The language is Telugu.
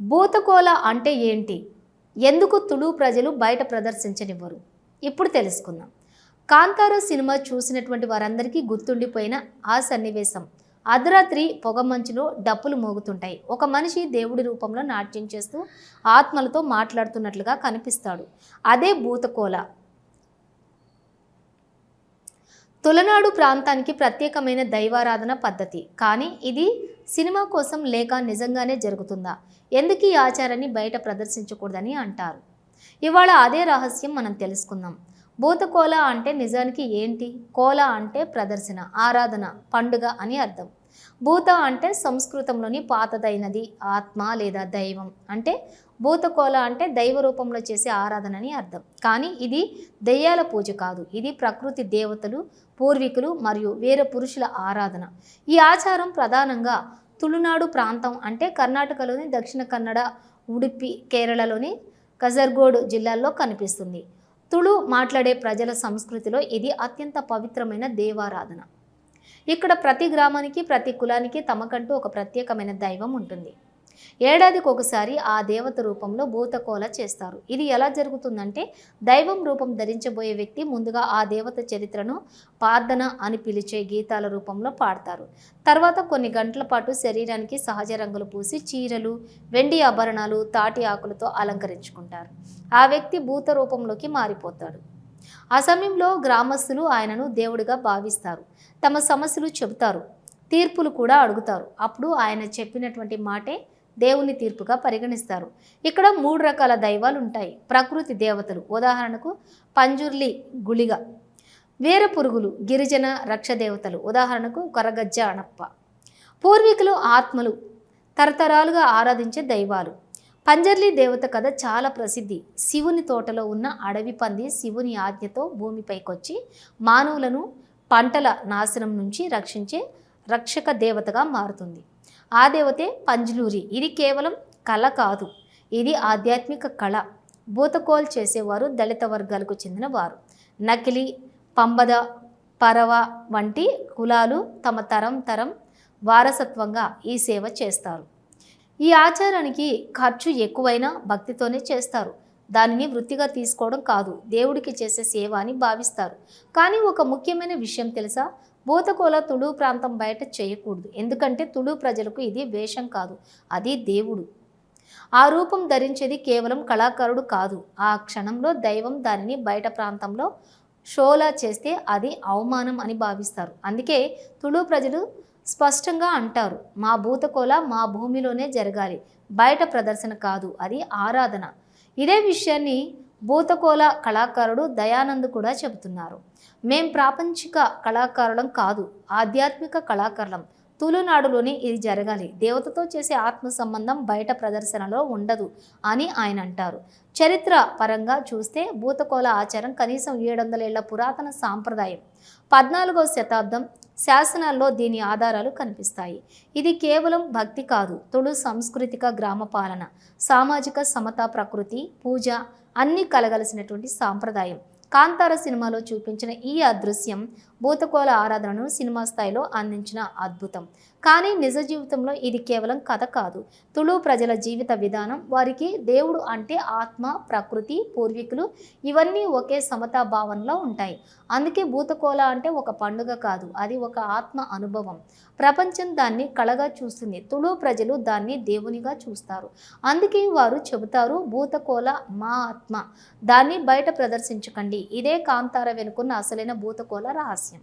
భూతకోల అంటే ఏంటి? ఎందుకు తుళు ప్రజలు బయట ప్రదర్శించనివ్వరు? ఇప్పుడు తెలుసుకుందాం. కాంతారు సినిమా చూసినటువంటి వారందరికీ గుర్తుండిపోయిన ఆ సన్నివేశం. అర్ధరాత్రి పొగమంచులో డప్పులు మోగుతుంటాయి. ఒక మనిషి దేవుడి రూపంలో నాట్యం చేస్తూ ఆత్మలతో మాట్లాడుతున్నట్లుగా కనిపిస్తాడు. అదే భూతకోల. తులనాడు ప్రాంతానికి ప్రత్యేకమైన దైవారాధన పద్ధతి. కానీ ఇది సినిమా కోసం లేక నిజంగానే జరుగుతుందా? ఎందుకు ఈ ఆచారాన్ని బయట ప్రదర్శించకూడదని అంటారు. ఇవాళ అదే రహస్యం మనం తెలుసుకుందాం. భూతకోల అంటే నిజానికి ఏంటి? కోల అంటే ప్రదర్శన ఆరాధన పండుగ అని అర్థం. భూత అంటే సంస్కృతంలోని పాతదైనది ఆత్మ లేదా దైవం. అంటే భూతకోల అంటే దైవ రూపంలో చేసే ఆరాధన అని అర్థం. కానీ ఇది దెయ్యాల పూజ కాదు. ఇది ప్రకృతి దేవతలు పూర్వీకులు మరియు వీర పురుషుల ఆరాధన. ఈ ఆచారం ప్రధానంగా తుళునాడు ప్రాంతం అంటే కర్ణాటకలోని దక్షిణ కన్నడ ఉడిపి కేరళలోని కజర్గోడ్ జిల్లాల్లో కనిపిస్తుంది. తుళు మాట్లాడే ప్రజల సంస్కృతిలో ఇది అత్యంత పవిత్రమైన దేవారాధన. ఇక్కడ ప్రతి గ్రామానికి ప్రతి కులానికి తమకంటూ ఒక ప్రత్యేకమైన దైవం ఉంటుంది. ఏడాదికి ఒకసారి ఆ దేవత రూపంలో భూతకోల చేస్తారు. ఇది ఎలా జరుగుతుందంటే దైవం రూపం ధరించబోయే వ్యక్తి ముందుగా ఆ దేవత చరిత్రను ప్రార్థన అని పిలిచే గీతాల రూపంలో పాడతారు. తర్వాత కొన్ని గంటల పాటు శరీరానికి సహజ రంగులు పూసి చీరలు వెండి ఆభరణాలు తాటి ఆకులతో అలంకరించుకుంటారు. ఆ వ్యక్తి భూత రూపంలోకి మారిపోతాడు. ఆ సమయంలో గ్రామస్తులు ఆయనను దేవుడిగా భావిస్తారు. తమ సమస్యలు చెబుతారు. తీర్పులు కూడా అడుగుతారు. అప్పుడు ఆయన చెప్పినటువంటి మాటే దేవుని తీర్పుగా పరిగణిస్తారు. ఇక్కడ మూడు రకాల దైవాలు ఉంటాయి ప్రకృతి దేవతలు. ఉదాహరణకు పంజుర్లి గుళిగ వీర పురుగులు గిరిజన రక్ష దేవతలు. ఉదాహరణకు కొరగజ్జ అణప్ప. పూర్వీకులు ఆత్మలు తరతరాలుగా ఆరాధించే దైవాలు. పంజర్లి దేవత కథ చాలా ప్రసిద్ధి. శివుని తోటలో ఉన్న అడవి పంది శివుని ఆజ్ఞతో భూమిపైకొచ్చి మానవులను పంటల నాశనం నుంచి రక్షించే రక్షక దేవతగా మారుతుంది. ఆ దేవతే పంజ్లూరి. ఇది కేవలం కళ కాదు. ఇది ఆధ్యాత్మిక కళ. భూతకోల్ చేసేవారు దళిత వర్గాలకు చెందిన వారు నకిలీ పంబద పరవ వంటి కులాలు తమ తరం తరం వారసత్వంగా ఈ సేవ చేస్తారు. ఈ ఆచారానికి ఖర్చు ఎక్కువైనా భక్తితోనే చేస్తారు. దానిని వృత్తిగా తీసుకోవడం కాదు. దేవుడికి చేసే సేవ అని భావిస్తారు. కానీ ఒక ముఖ్యమైన విషయం తెలుసా? భూతకోల తుళు ప్రాంతం బయట చేయకూడదు. ఎందుకంటే తుళు ప్రజలకు ఇది వేషం కాదు అది దేవుడు. ఆ రూపం ధరించేది కేవలం కళాకారుడు కాదు. ఆ క్షణంలో దైవం దానిని బయట ప్రాంతంలో షోలా చేస్తే అది అవమానం అని భావిస్తారు. అందుకే తుళు ప్రజలు స్పష్టంగా అంటారు మా భూతకోల మా భూమిలోనే జరగాలి బయట ప్రదర్శన కాదు అది ఆరాధన. ఇదే విషయాన్ని భూతకోల కళాకారుడు దయానంద్ కూడా చెబుతున్నారు. మేం ప్రాపంచిక కళాకారులం కాదు ఆధ్యాత్మిక కళాకారులం. తులునాడులోనే ఇది జరగాలి. దేవతతో చేసే ఆత్మ సంబంధం బయట ప్రదర్శనలో ఉండదు అని ఆయన అంటారు. చరిత్ర పరంగా చూస్తే భూతకోల ఆచారం కనీసం ఏడు వందల ఏళ్ళ పురాతన సాంప్రదాయం. పద్నాలుగవ శతాబ్దం శాసనాల్లో దీని ఆధారాలు కనిపిస్తాయి. ఇది కేవలం భక్తి కాదు తుళు సాంస్కృతిక గ్రామ పాలన సామాజిక సమత ప్రకృతి పూజ అన్నీ కలగలిసినటువంటి సాంప్రదాయం. కాంతార సినిమాలో చూపించిన ఈ అదృశ్యం భూతకోల ఆరాధనను సినిమా స్థాయిలో అందించిన అద్భుతం. కానీ నిజ జీవితంలో ఇది కేవలం కథ కాదు. తుళు ప్రజల జీవిత విధానం వారికి దేవుడు అంటే ఆత్మ ప్రకృతి పూర్వీకులు ఇవన్నీ ఒకే సమతా భావనలో ఉంటాయి. అందుకే భూతకోల అంటే ఒక పండుగ కాదు అది ఒక ఆత్మ అనుభవం. ప్రపంచం దాన్ని కళగా చూస్తుంది తుళు ప్రజలు దాన్ని దేవునిగా చూస్తారు. అందుకే వారు చెబుతారు భూతకోల మా ఆత్మ. దాన్ని బయట ప్రదర్శించకండి ఇదే కాంతార వెనుకున్న అసలైన భూతకోల రహస్యం.